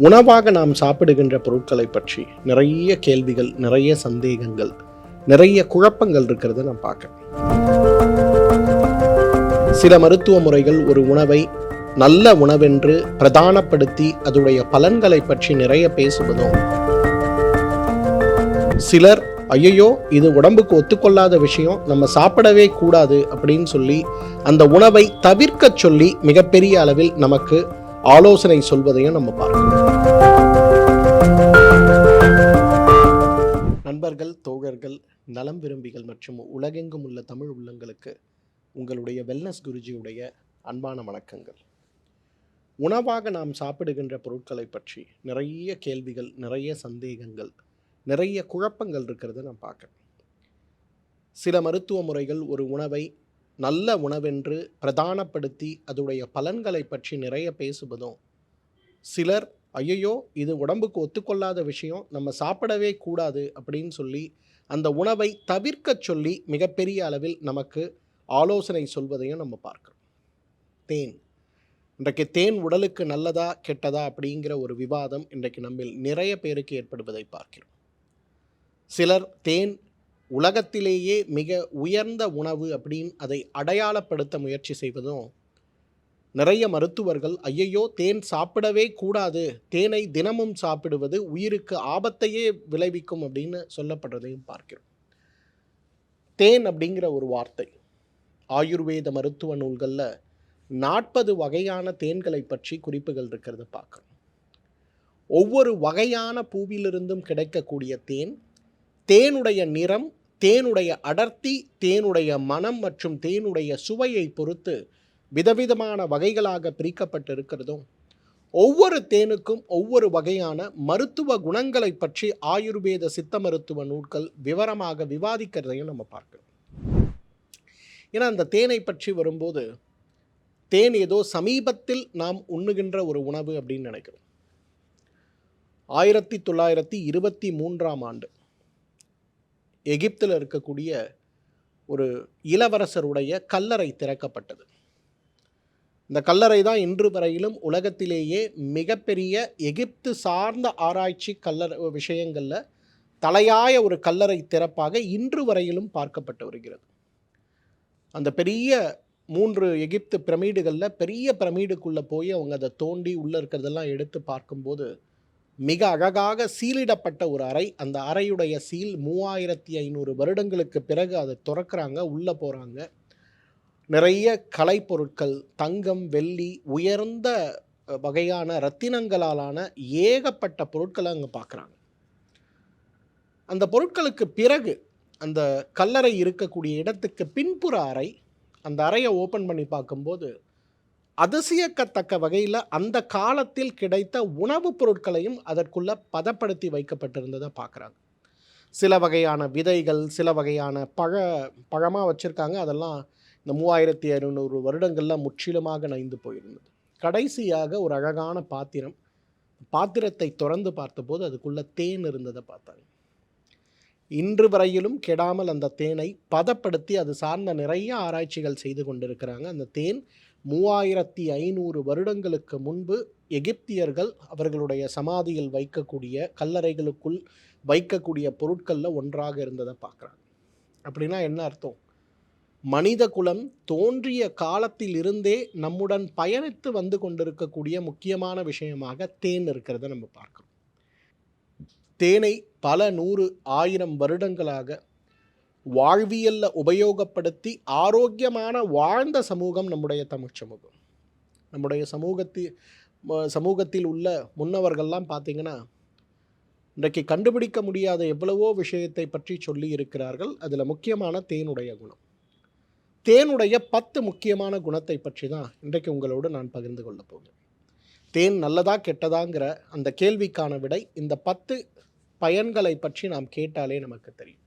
உணவாக நாம் சாப்பிடுகின்ற பொருட்களை பற்றி நிறைய கேள்விகள் நிறைய சந்தேகங்கள் நிறைய குழப்பங்கள் இருக்கிறத நான் பார்க்குறேன் சில மருத்துவ முறைகள் ஒரு உணவை நல்ல உணவென்று பிரதானப்படுத்தி அதோடைய பலன்களை பற்றி நிறைய பேசுவதும் சிலர் ஐயையோ இது உடம்புக்கு ஒத்துக்கொள்ளாத விஷயம் நம்ம சாப்பிடவே கூடாது அப்படின்னு சொல்லி அந்த உணவை தவிர்க்க சொல்லி மிகப்பெரிய அளவில் நமக்கு ஆலோசனை சொல்வதையும் நம்ம பார்க்கணும். நண்பர்கள் தோழர்கள் நலம் விரும்பிகள் மற்றும் உலகெங்கும் உள்ள தமிழ் உள்ளங்களுக்கு உங்களுடைய வெல்னஸ் குருஜியுடைய அன்பான வணக்கங்கள். உணவாக நாம் சாப்பிடுகின்ற பொருட்களை பற்றி நிறைய கேள்விகள் நிறைய சந்தேகங்கள் நிறைய குழப்பங்கள் இருக்கிறத நான் பார்க்குறேன் சில மருத்துவ முறைகள் ஒரு உணவை நல்ல உணவென்று பிரதானப்படுத்தி அதோடைய பலன்களை பற்றி நிறைய பேசுவதும் சிலர் ஐயையோ இது உடம்புக்கு ஒத்துக்கொள்ளாத விஷயம் நம்ம சாப்பிடவே கூடாது அப்படின்னு சொல்லி அந்த உணவை தவிர்க்க சொல்லி மிகப்பெரிய அளவில் நமக்கு ஆலோசனை சொல்வதையும் நம்ம பார்க்குறோம். தேன். இன்றைக்கு தேன் உடலுக்கு நல்லதா கெட்டதா அப்படிங்கிற ஒரு விவாதம் இன்றைக்கு நம்மில் நிறைய பேருக்கு ஏற்படுவதை பார்க்கிறோம். சிலர் தேன் உலகத்திலேயே மிக உயர்ந்த உணவு அப்படின்னு அதை அடையாளப்படுத்த முயற்சி செய்வதும் நிறைய மருத்துவர்கள் ஐயையோ தேன் சாப்பிடவே கூடாது தேனை தினமும் சாப்பிடுவது உயிருக்கு ஆபத்தையே விளைவிக்கும் அப்படின்னு சொல்லப்படுறதையும் பார்க்கிறோம். தேன் அப்படிங்கிற ஒரு வார்த்தை ஆயுர்வேத மருத்துவ நூல்களில் நாற்பது வகையான தேன்களை பற்றி குறிப்புகள் இருக்கிறத பார்க்குறோம். ஒவ்வொரு வகையான பூவிலிருந்தும் கிடைக்கக்கூடிய தேன் தேனுடைய நிறம் தேனுடைய அடர்த்தி தேனுடைய மனம் மற்றும் தேனுடைய சுவையை பொறுத்து விதவிதமான வகைகளாக பிரிக்கப்பட்டிருக்கிறதும் ஒவ்வொரு தேனுக்கும் ஒவ்வொரு வகையான மருத்துவ குணங்களை பற்றி ஆயுர்வேத சித்த மருத்துவ நூல்கள் விவரமாக விவாதிக்கிறதையும் நம்ம பார்க்கிறோம். ஏன்னா அந்த தேனை பற்றி வரும்போது தேன் ஏதோ சமீபத்தில் நாம் உண்ணுகின்ற ஒரு உணவு அப்படின்னு நினைக்கிறோம். ஆயிரத்தி தொள்ளாயிரத்தி இருபத்தி மூன்றாம் ஆண்டு எகிப்தில் இருக்கக்கூடிய ஒரு இளவரசருடைய கல்லறை திறக்கப்பட்டது. இந்த கல்லறை தான் இன்று வரையிலும் உலகத்திலேயே மிகப்பெரிய எகிப்து சார்ந்த ஆராய்ச்சி கல்லறை விஷயங்களில் தலையாய ஒரு கல்லறை திறப்பாக இன்று வரையிலும் பார்க்கப்பட்டு வருகிறது. அந்த பெரிய மூன்று எகிப்து பிரமிடுகளில் பெரிய பிரமிடுக்குள்ளே போய் அவங்க அதை தோண்டி உள்ளே இருக்கிறதெல்லாம் எடுத்து பார்க்கும்போது மிக அழகாக சீலிடப்பட்ட ஒரு அறை. அந்த அறையுடைய சீல் மூவாயிரத்தி ஐநூறு வருடங்களுக்கு பிறகு அதை திறக்கிறாங்க உள்ளே போகிறாங்க நிறைய கலைப்பொருட்கள் தங்கம் வெள்ளி உயர்ந்த வகையான ரத்தினங்களாலான ஏகப்பட்ட பொருட்களை அங்கே பார்க்குறாங்க. அந்த பொருட்களுக்கு பிறகு அந்த கல்லறை இருக்கக்கூடிய இடத்துக்கு பின்புற அறை அந்த அறையை ஓப்பன் பண்ணி பார்க்கும்போது அதிசயக்கத்தக்க வகையில் அந்த காலத்தில் கிடைத்த உணவுப் பொருட்களையும் அதற்குள்ள பதப்படுத்தி வைக்கப்பட்டிருந்ததை பார்க்குறாங்க. சில வகையான விதைகள் சில வகையான பழ பழமாக வச்சுருக்காங்க. அதெல்லாம் இந்த மூவாயிரத்தி ஐநூறு வருடங்களில் முற்றிலுமாக நைந்து போயிருந்தது. கடைசியாக ஒரு அழகான பாத்திரம் பாத்திரத்தை திறந்து பார்த்தபோது அதுக்குள்ளே தேன் இருந்ததை பார்த்தாங்க. இன்று வரையிலும் கெடாமல் அந்த தேனை பதப்படுத்தி அது சார்ந்த நிறைய ஆராய்ச்சிகள் செய்து கொண்டிருக்கிறாங்க. அந்த தேன் மூவாயிரத்தி ஐநூறு வருடங்களுக்கு முன்பு எகிப்தியர்கள் அவர்களுடைய சமாதியில் வைக்கக்கூடிய கல்லறைகளுக்குள் வைக்கக்கூடிய பொருட்களில் ஒன்றாக இருந்ததை பார்க்குறாங்க. அப்படின்னா என்ன அர்த்தம்? மனித குலம் தோன்றிய காலத்தில் இருந்தே நம்முடன் பயணித்து வந்து கொண்டிருக்கக்கூடிய முக்கியமான விஷயமாக தேன் இருக்கிறத நம்ம பார்க்குறோம். தேனை பல நூறு ஆயிரம் வருடங்களாக வாழ்வியலில் உபயோகப்படுத்தி ஆரோக்கியமான வாழ்ந்த சமூகம் நம்முடைய தமிழ் சமூகம். நம்முடைய சமூகத்தில் சமூகத்தில் உள்ள முன்னவர்கள்லாம் பார்த்தீங்கன்னா இன்றைக்கு கண்டுபிடிக்க முடியாத எவ்வளவோ விஷயத்தை பற்றி சொல்லி இருக்கிறார்கள். அதில் முக்கியமான தேனுடைய குணம். தேனுடைய பத்து முக்கியமான குணத்தை பற்றி தான் இன்றைக்கு உங்களோடு நான் பகிர்ந்து கொள்ளப் போகிறேன். தேன் நல்லதா கெட்டதாங்கிற அந்த கேள்விக்கான விடை இந்த பத்து பயன்களை பற்றி நாம் கேட்டாலே நமக்கு தெரியும்.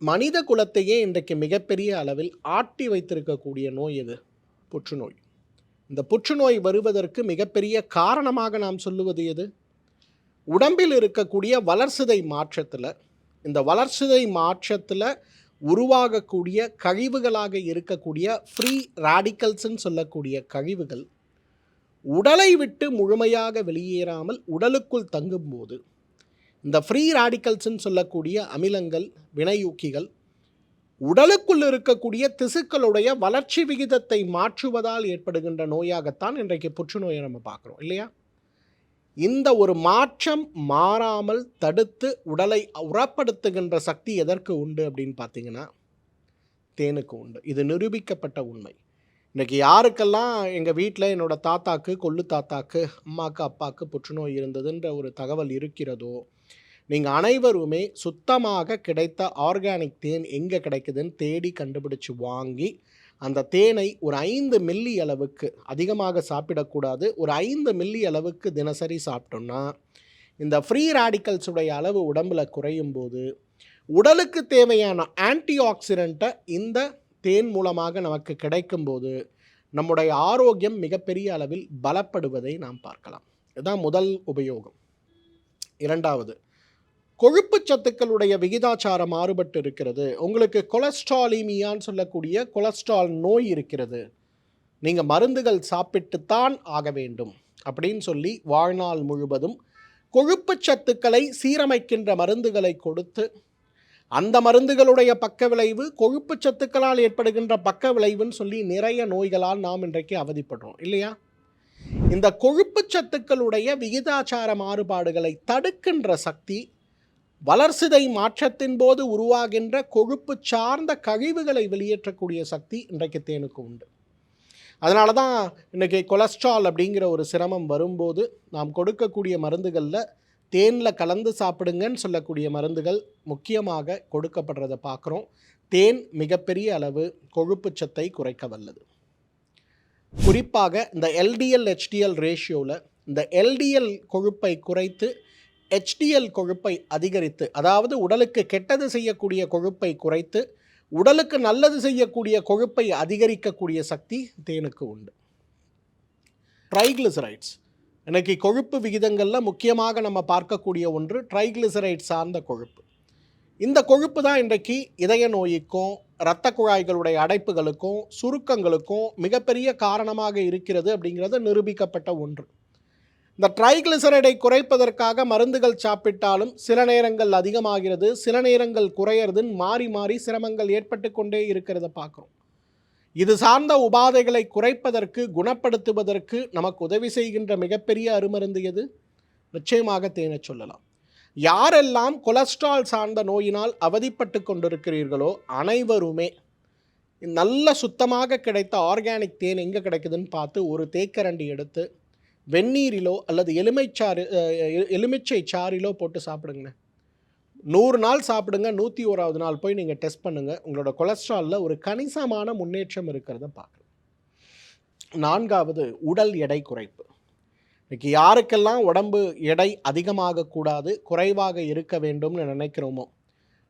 மனித குலத்தையே இன்றைக்கு மிகப்பெரிய அளவில் ஆட்டி வைத்திருக்கக்கூடிய நோய் எது? புற்றுநோய். இந்த புற்றுநோய் வருவதற்கு மிகப்பெரிய காரணமாக நாம் சொல்லுவது எது? உடம்பில் இருக்கக்கூடிய வளர்சிதை மாற்றத்தில் இந்த வளர்சிதை மாற்றத்தில் உருவாகக்கூடிய கழிவுகளாக இருக்கக்கூடிய ஃப்ரீ ராடிக்கல்ஸ்ன்னு சொல்லக்கூடிய கழிவுகள் உடலை விட்டு முழுமையாக வெளியேறாமல் உடலுக்குள் தங்கும்போது இந்த ஃப்ரீ ராடிக்கல்ஸ்ன்னு சொல்லக்கூடிய அமிலங்கள் வினையூக்கிகள் உடலுக்குள் இருக்கக்கூடிய திசுக்களுடைய வளர்ச்சி விகிதத்தை மாற்றுவதால் ஏற்படுகின்ற நோயாகத்தான் இன்றைக்கு புற்றுநோயை நம்ம பார்க்குறோம் இல்லையா? இந்த ஒரு மாற்றம் மாறாமல் தடுத்து உடலை உரப்படுத்துகின்ற சக்தி எதற்கு உண்டு அப்படின்னு பார்த்தீங்கன்னா தேனுக்கு உண்டு. இது நிரூபிக்கப்பட்ட உண்மை. இன்றைக்கி யாருக்கெல்லாம் எங்கள் வீட்டில் என்னோட தாத்தாக்கு கொள்ளு தாத்தாக்கு அம்மாக்கு அப்பாவுக்கு புற்றுநோய் இருந்ததுன்ற ஒரு தகவல் இருக்கிறதோ நீங்கள் அனைவருமே சுத்தமாக கிடைத்த ஆர்கானிக் தேன் எங்கே கிடைக்குதுன்னு தேடி கண்டுபிடிச்சு வாங்கி அந்த தேனை ஒரு ஐந்து மில்லி அளவுக்கு அதிகமாக சாப்பிடக்கூடாது. ஒரு ஐந்து மில்லி அளவுக்கு தினசரி சாப்பிட்டோம்னா இந்த ஃப்ரீ ராடிக்கல்ஸுடைய அளவு உடம்பில் குறையும் போது உடலுக்கு தேவையான ஆன்டி ஆக்சிடெண்ட்டை இந்த தேன் மூலமாக நமக்கு கிடைக்கும்போது நம்முடைய ஆரோக்கியம் மிகப்பெரிய அளவில் பலப்படுவதை நாம் பார்க்கலாம். இதுதான் முதல் உபயோகம். இரண்டாவது கொழுப்பு சத்துக்களுடைய விகிதாச்சாரம் மாறுபட்டு இருக்கிறது உங்களுக்கு கொலஸ்ட்ராலிமியான்னு சொல்லக்கூடிய கொலஸ்ட்ரால் நோய் இருக்கிறது. நீங்கள் மருந்துகள் சாப்பிட்டுத்தான் ஆக வேண்டும் அப்படின்னு சொல்லி வாழ்நாள் முழுவதும் கொழுப்பு சத்துக்களை சீரமைக்கின்ற மருந்துகளை கொடுத்து அந்த மருந்துகளுடைய பக்க விளைவு கொழுப்பு சத்துக்களால் ஏற்படுகின்ற பக்க விளைவுன்னு சொல்லி நிறைய நோய்களால் நாம் இன்றைக்கு அவதிப்படுறோம் இல்லையா? இந்த கொழுப்பு சத்துக்களுடைய விகிதாச்சார மாறுபாடுகளை தடுக்கின்ற சக்தி வளர்சிதை மாற்றத்தின் போது உருவாகின்ற கொழுப்பு சார்ந்த கழிவுகளை வெளியேற்றக்கூடிய சக்தி இன்றைக்கு தேனுக்கு உண்டு. அதனால தான் இன்றைக்கி கொலஸ்ட்ரால் அப்படிங்கிற ஒரு சிரமம் வரும்போது நாம் கொடுக்கக்கூடிய மருந்துகளில் தேனில் கலந்து சாப்பிடுங்கன்னு சொல்லக்கூடிய மருந்துகள் முக்கியமாக கொடுக்கப்படுறதை பார்க்குறோம். தேன் மிகப்பெரிய அளவு கொழுப்பு சத்தை குறைக்க வல்லது. குறிப்பாக இந்த எல்டிஎல் ஹெச்டிஎல் ரேஷியோவில் இந்த எல்டிஎல் கொழுப்பை குறைத்து ஹெச்டிஎல் கொழுப்பை அதிகரித்து அதாவது உடலுக்கு கெட்டது செய்யக்கூடிய கொழுப்பை குறைத்து உடலுக்கு நல்லது செய்யக்கூடிய கொழுப்பை அதிகரிக்கக்கூடிய சக்தி தேனுக்கு உண்டு. ட்ரைக்ளிசரைட்ஸ் இன்றைக்கி கொழுப்பு விகிதங்களில் முக்கியமாக நம்ம பார்க்கக்கூடிய ஒன்று ட்ரைக்ளிசரைட் சார்ந்த கொழுப்பு. இந்த கொழுப்பு தான் இன்றைக்கு இதய நோய்க்கும் இரத்த குழாய்களுடைய அடைப்புகளுக்கும் சுருக்கங்களுக்கும் மிகப்பெரிய காரணமாக இருக்கிறது அப்படிங்கிறது நிரூபிக்கப்பட்ட ஒன்று. இந்த ட்ரைகிளிசரைடை குறைப்பதற்காக மருந்துகள் சாப்பிட்டாலும் சில நேரங்கள் அதிகமாகிறது சில நேரங்கள் குறையிறதுன்னு மாறி மாறி சிரமங்கள் ஏற்பட்டு கொண்டே இருக்கிறத பார்க்குறோம். இது சார்ந்த உபாதைகளை குறைப்பதற்கு குணப்படுத்துவதற்கு நமக்கு உதவி செய்கின்ற மிகப்பெரிய அருமருந்து எது? நிச்சயமாக தேனை சொல்லலாம். யாரெல்லாம் கொலஸ்ட்ரால் சார்ந்த நோயினால் அவதிப்பட்டு கொண்டிருக்கிறீர்களோ அனைவருமே நல்ல சுத்தமாக கிடைத்த ஆர்கானிக் தேன் எங்கே கிடைக்குதுன்னு பார்த்து ஒரு தேக்கரண்டி எடுத்து வெந்நீரிலோ அல்லது எலுமைச்சாறு எலுமிச்சை சாறிலோ போட்டு சாப்பிடுங்கண்ணே. நூறு நாள் சாப்பிடுங்க நூற்றி ஓராவது நாள் போய் நீங்கள் டெஸ்ட் பண்ணுங்கள் உங்களோட கொலஸ்ட்ராலில் ஒரு கணிசமான முன்னேற்றம் இருக்கிறத பார்க்கலாம் நான்காவது உடல் எடை குறைப்பு. இன்றைக்கி யாருக்கெல்லாம் உடம்பு எடை அதிகமாகக்கூடாது குறைவாக இருக்க வேண்டும்னு நினைக்கிறோமோ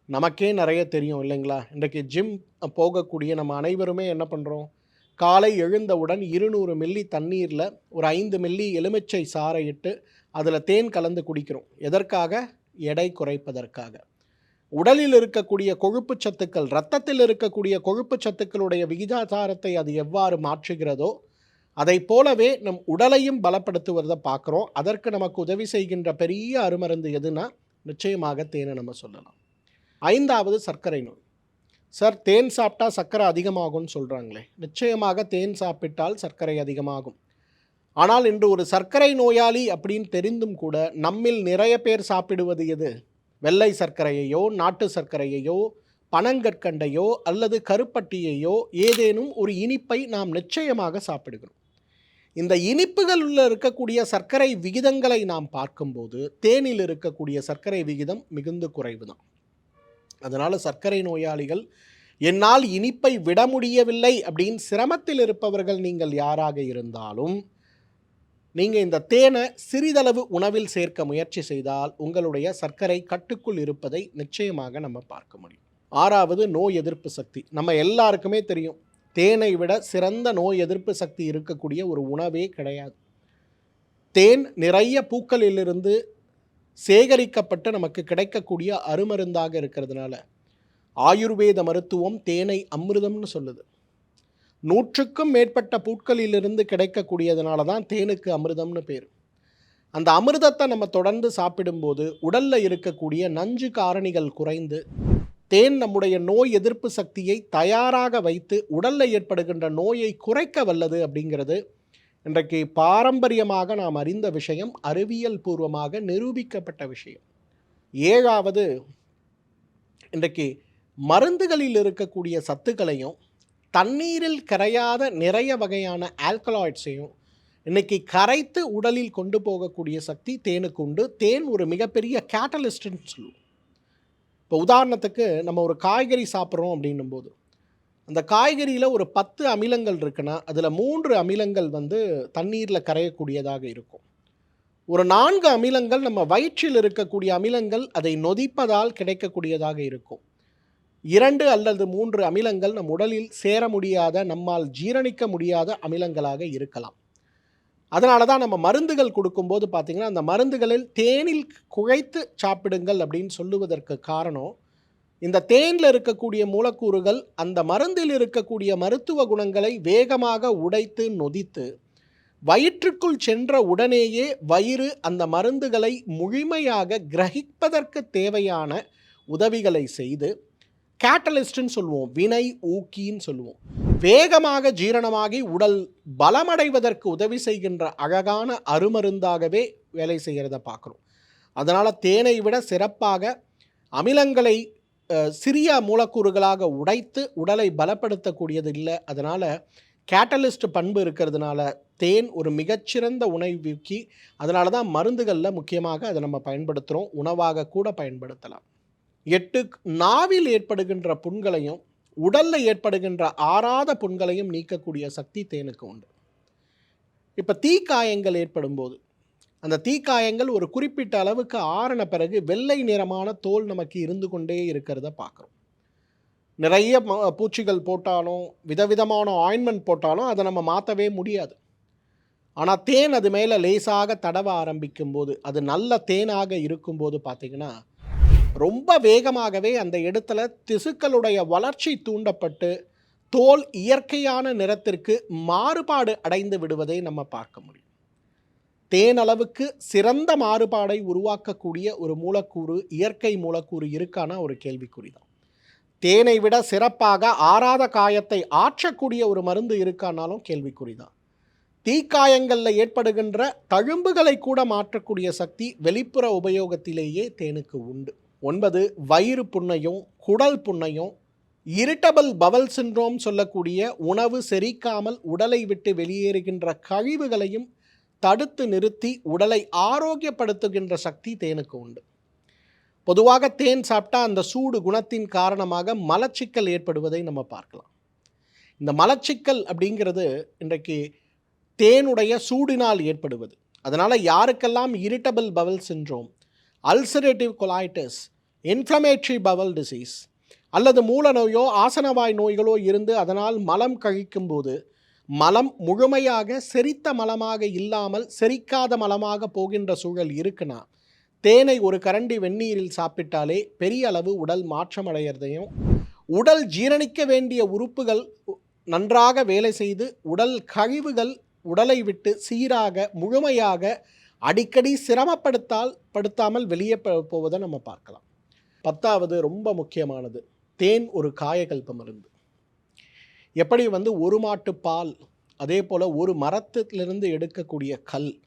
நமக்கே நிறைய தெரியும் இல்லைங்களா? இன்றைக்கு ஜிம் போகக்கூடிய நம்ம அனைவருமே என்ன பண்ணுறோம் காலை எழுந்தவுடன் இருநூறு மில்லி தண்ணீரில் ஒரு ஐந்து மில்லி எலுமிச்சை சாறை இட்டு அதில் தேன் கலந்து குடிக்கிறோம். எதற்காக? எடை குறைப்பதற்காக. உடலில் இருக்கக்கூடிய கொழுப்பு சத்துக்கள் இரத்தத்தில் இருக்கக்கூடிய கொழுப்பு சத்துக்களுடைய விகிதாச்சாரத்தை அது எவ்வாறு மாற்றுகிறதோ அதை போலவே நம் உடலையும் பலப்படுத்துவதை பார்க்குறோம். அதற்கு நமக்கு உதவி செய்கின்ற பெரிய அருமருந்து எதுனா நிச்சயமாக தேனை நம்ம சொல்லலாம். ஐந்தாவது சர்க்கரை நோய். சார் தேன் சாப்பிட்டா சர்க்கரை அதிகமாகும்னு சொல்கிறாங்களே நிச்சயமாக தேன் சாப்பிட்டால் சர்க்கரை அதிகமாகும். ஆனால் இன்று ஒரு சர்க்கரை நோயாளி அப்படின்னு தெரிந்தும் கூட நம்மில் நிறைய பேர் சாப்பிடுவது எது? வெள்ளை சர்க்கரையையோ நாட்டு சர்க்கரையையோ பனங்கற்கண்டையோ அல்லது கருப்பட்டியையோ ஏதேனும் ஒரு இனிப்பை நாம் நிச்சயமாக சாப்பிடுகிறோம். இந்த இனிப்புகளில் இருக்கக்கூடிய சர்க்கரை விகிதங்களை நாம் பார்க்கும்போது தேனில் இருக்கக்கூடிய சர்க்கரை விகிதம் மிகுந்த குறைவு தான் அதனால் சர்க்கரை நோயாளிகள் என்னால் இனிப்பை விட முடியவில்லை அப்படின்னு சிரமத்தில் இருப்பவர்கள் நீங்கள் யாராக இருந்தாலும் நீங்கள் இந்த தேனை சிறிதளவு உணவில் சேர்க்க முயற்சி செய்தால் உங்களுடைய சர்க்கரை கட்டுக்குள் இருப்பதை நிச்சயமாக நம்ம பார்க்க முடியும். ஆறாவது நோய் எதிர்ப்பு சக்தி. நம்ம எல்லாருக்குமே தெரியும் தேனை விட சிறந்த நோய் எதிர்ப்பு சக்தி இருக்கக்கூடிய ஒரு உணவே கிடையாது. தேன் நிறைய பூக்களிலிருந்து சேகரிக்கப்பட்டு நமக்கு கிடைக்கக்கூடிய அருமருந்தாக இருக்கிறதுனால. ஆயுர்வேத மருத்துவம் தேனை அமிர்தம்னு சொல்லுது. நூற்றுக்கும் மேற்பட்ட பூட்களிலிருந்து கிடைக்கக்கூடியதுனால தான் தேனுக்கு அமிர்தம்னு பேர். அந்த அமிர்தத்தை நம்ம தொடர்ந்து சாப்பிடும்போது உடலில் இருக்கக்கூடிய நஞ்சு காரணிகள் குறைந்து தேன் நம்முடைய நோய் எதிர்ப்பு சக்தியை தயாராக வைத்து உடலில் ஏற்படுகின்ற நோயை குறைக்க வல்லது அப்படிங்கிறது இன்றைக்கு பாரம்பரியமாக நாம் அறிந்த விஷயம் அறிவியல் பூர்வமாக நிரூபிக்கப்பட்ட விஷயம். ஏழாவது இன்றைக்கு மருந்துகளில் இருக்கக்கூடிய சத்துக்களையும் தண்ணீரில் கரையாத நிறைய வகையான ஆல்கலாய்ட்ஸையும் இன்னைக்கு கரைத்து உடலில் கொண்டு போகக்கூடிய சக்தி தேனுக்கு உண்டு. தேன் ஒரு மிகப்பெரிய கேட்டலிஸ்ட்னு சொல்லுவோம். இப்போ உதாரணத்துக்கு நம்ம ஒரு காய்கறி சாப்பிட்றோம் அப்படின்னும் போது அந்த காய்கறியில் ஒரு பத்து அமிலங்கள் இருக்குன்னா அதில் மூன்று அமிலங்கள் வந்து தண்ணீரில் கரையக்கூடியதாக இருக்கும். ஒரு நான்கு அமிலங்கள் நம்ம வயிற்றில் இருக்கக்கூடிய அமிலங்கள் அதை நொதிப்பதால் கிடைக்கக்கூடியதாக இருக்கும். இரண்டு அல்லது மூன்று அமிலங்கள் நம் உடலில் சேர முடியாத நம்மால் ஜீரணிக்க முடியாத அமிலங்களாக இருக்கலாம். அதனால தான் நம்ம மருந்துகள் கொடுக்கும்போது பார்த்திங்கன்னா அந்த மருந்துகளில் தேனில் குழைத்து சாப்பிடுங்கள் அப்படின்னு சொல்லுவதற்கு காரணம் இந்த தேனில் இருக்கக்கூடிய மூலக்கூறுகள் அந்த மருந்தில் இருக்கக்கூடிய மருத்துவ குணங்களை வேகமாக உடைத்து நொதித்து வயிற்றுக்குள் சென்ற உடனேயே வயிறு அந்த மருந்துகளை முழுமையாக கிரகிப்பதற்கு தேவையான உதவிகளை செய்து கேட்டலிஸ்ட்னு சொல்லுவோம் வினை ஊக்கின்னு சொல்லுவோம். வேகமாக ஜீரணமாகி உடல் பலமடைவதற்கு உதவி செய்கின்ற அழகான அருமருந்தாகவே வேலை செய்கிறத பார்க்குறோம். அதனால் தேனை விட சிறப்பாக அமிலங்களை சிறிய மூலக்கூறுகளாக உடைத்து உடலை பலப்படுத்தக்கூடியது இல்லை அதனால் கேட்டலிஸ்ட் பண்பு இருக்கிறதுனால தேன் ஒரு மிகச்சிறந்த உணவுக்கி அதனால தான் மருந்துகளில் முக்கியமாக அதை நம்ம பயன்படுத்துகிறோம் உணவாக கூட பயன்படுத்தலாம். எட்டு நாவில் ஏற்படுகின்ற புண்களையும் உடலில் ஏற்படுகின்ற ஆறாத புண்களையும் நீக்கக்கூடிய சக்தி தேனுக்கு உண்டு. இப்போ தீக்காயங்கள் ஏற்படும் போது அந்த தீக்காயங்கள் ஒரு குறிப்பிட்ட அளவுக்கு ஆறின பிறகு வெள்ளை நிறமான தோல் நமக்கு இருந்து கொண்டே இருக்கிறத பார்க்குறோம். நிறைய ம- பூச்சிகள் போட்டாலும் விதவிதமான ஆயின்மெண்ட் போட்டாலும் அதை நம்ம மாற்றவே முடியாது. ஆனால் தேன் அது மேலே லேசாக தடவ ஆரம்பிக்கும் போது அது நல்ல தேனாக இருக்கும்போது பார்த்திங்கன்னா ரொம்ப வேகமாகவே அந்த இடத்துல திசுக்களுடைய வளர்ச்சி தூண்டப்பட்டு தோல் இயற்கையான நிறத்திற்கு மாறுபாடு அடைந்து விடுவதை நம்ம பார்க்க முடியும். தேன் அளவுக்கு சிறந்த மாறுபாடை உருவாக்கக்கூடிய ஒரு மூலக்கூறு இயற்கை மூலக்கூறு இருக்கானா ஒரு கேள்விக்குறி தான் தேனை விட சிறப்பாக ஆறாத காயத்தை ஆற்றக்கூடிய ஒரு மருந்து இருக்கானாலும் கேள்விக்குறி தான் தீக்காயங்களில் ஏற்படுகின்ற தழும்புகளை கூட மாற்றக்கூடிய சக்தி வெளிப்புற உபயோகத்திலேயே தேனுக்கு உண்டு. ஒன்பது வயிறு புண்ணையும் குடல் புண்ணையும் இரிட்டபிள் பவல் சின்ரோம் சொல்லக்கூடிய உணவு செரிக்காமல் உடலை விட்டு வெளியேறுகின்ற கழிவுகளையும் தடுத்து நிறுத்தி உடலை ஆரோக்கியப்படுத்துகின்ற சக்தி தேனுக்கு உண்டு. பொதுவாக தேன் சாப்பிட்டா அந்த சூடு குணத்தின் காரணமாக மலச்சிக்கல் ஏற்படுவதை நம்ம பார்க்கலாம். இந்த மலச்சிக்கல் அப்படிங்கிறது இன்றைக்கு தேனுடைய சூடினால் ஏற்படுவது. அதனால் யாருக்கெல்லாம் irritable bowel syndrome ulcerative colitis inflammatory bowel disease அல்லது மூல நோயோ ஆசனவாய் நோய்களோ இருந்து அதனால் மலம் கழிக்கும்போது மலம் முழுமையாக செரித்த மலமாக இல்லாமல் செரிக்காத மலமாக போகின்ற சூழல் இருக்குன்னா தேனை ஒரு கரண்டி வெந்நீரில் சாப்பிட்டாலே பெரிய அளவு உடல் மாற்றமடைகிறதையும் உடல் ஜீரணிக்க வேண்டிய உறுப்புகள் நன்றாக வேலை செய்து உடல் கழிவுகள் உடலை விட்டு சீராக முழுமையாக அடிக்கடி சிரமப்படுத்தால் படுத்தாமல் வெளியே போவதை நம்ம பார்க்கலாம். பத்தாவது ரொம்ப முக்கியமானது தேன் ஒரு காயகல்ப மருந்து. எப்படி வந்து ஒரு மாட்டு பால் அதே போல் ஒரு மரத்திலிருந்து எடுக்கக்கூடிய கல்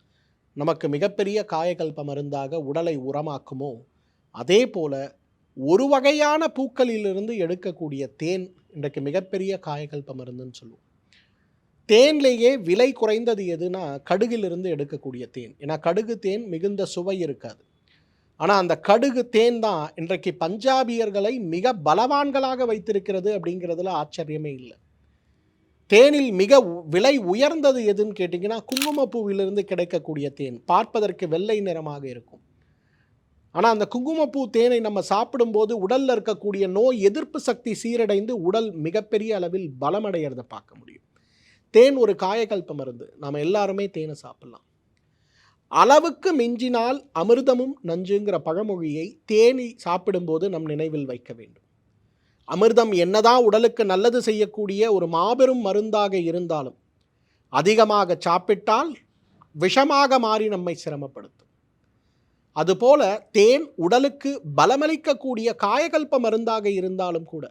நமக்கு மிகப்பெரிய காயகல்ப மருந்தாக உடலை உரமாக்குமோ? அதே போல் ஒரு வகையான பூக்களிலிருந்து எடுக்கக்கூடிய தேன் இன்றைக்கு மிகப்பெரிய காயகல்ப மருந்துன்னு சொல்லுவோம். தேன்லேயே விலை குறைந்தது எதுனா கடுகிலிருந்து எடுக்கக்கூடிய தேன். ஏன்னா கடுகு தேன் மிகுந்த சுவை இருக்காது. ஆனால் அந்த கடுகு தேன் தான் இன்றைக்கு பஞ்சாபியர்களை மிக பலவான்களாக வைத்திருக்கிறது அப்படிங்கிறதுல ஆச்சரியமே இல்லை. தேனில் மிக உ- விலை உயர்ந்தது எதுன்னு கேட்டிங்கன்னா குங்குமப்பூவிலிருந்து கிடைக்கக்கூடிய தேன். பார்ப்பதற்கு வெள்ளை நிறமாக இருக்கும். ஆனால் அந்த குங்குமப்பூ தேனை நம்ம சாப்பிடும்போது உடலில் இருக்கக்கூடிய நோய் எதிர்ப்பு சக்தி சீரடைந்து உடல் மிகப்பெரிய அளவில் பலமடைகிறத பார்க்க முடியும். தேன் ஒரு காயகல்ப மருந்து. நாம் எல்லாருமே தேனை சாப்பிடலாம். அளவுக்கு மிஞ்சினால் அமிர்தமும் நஞ்சுங்கிற பழமொழியை தேனி சாப்பிடும்போது நம் நினைவில் வைக்க வேண்டும். அமிர்தம் என்னதான் உடலுக்கு நல்லது செய்யக்கூடிய ஒரு மாபெரும் மருந்தாக இருந்தாலும் அதிகமாக சாப்பிட்டால் விஷமாக மாறி நம்மை சிரமப்படுத்தும். அதுபோல தேன் உடலுக்கு பலமளிக்கக்கூடிய காயகல்ப மருந்தாக இருந்தாலும் கூட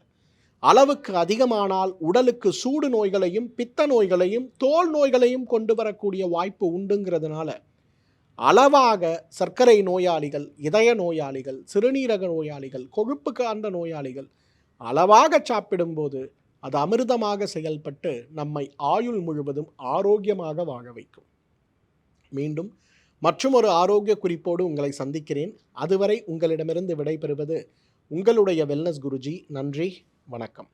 அளவுக்கு அதிகமானால் உடலுக்கு சூடு நோய்களையும் பித்த நோய்களையும் தோல் நோய்களையும் கொண்டு வரக்கூடிய வாய்ப்பு உண்டுங்கிறதுனால அளவாக சர்க்கரை நோயாளிகள் இதய நோயாளிகள் சிறுநீரக நோயாளிகள் கொழுப்பு அந்த நோயாளிகள் அளவாக சாப்பிடும்போது அது அமிர்தமாக செயல்பட்டு நம்மை ஆயுள் முழுவதும் ஆரோக்கியமாக வாழ வைக்கும். மீண்டும் மற்றும் ஒரு ஆரோக்கிய குறிப்போடு உங்களை சந்திக்கிறேன். அதுவரை உங்களிடமிருந்து விடைபெறுவது உங்களுடைய வெல்னஸ் குருஜி. நன்றி. வணக்கம்.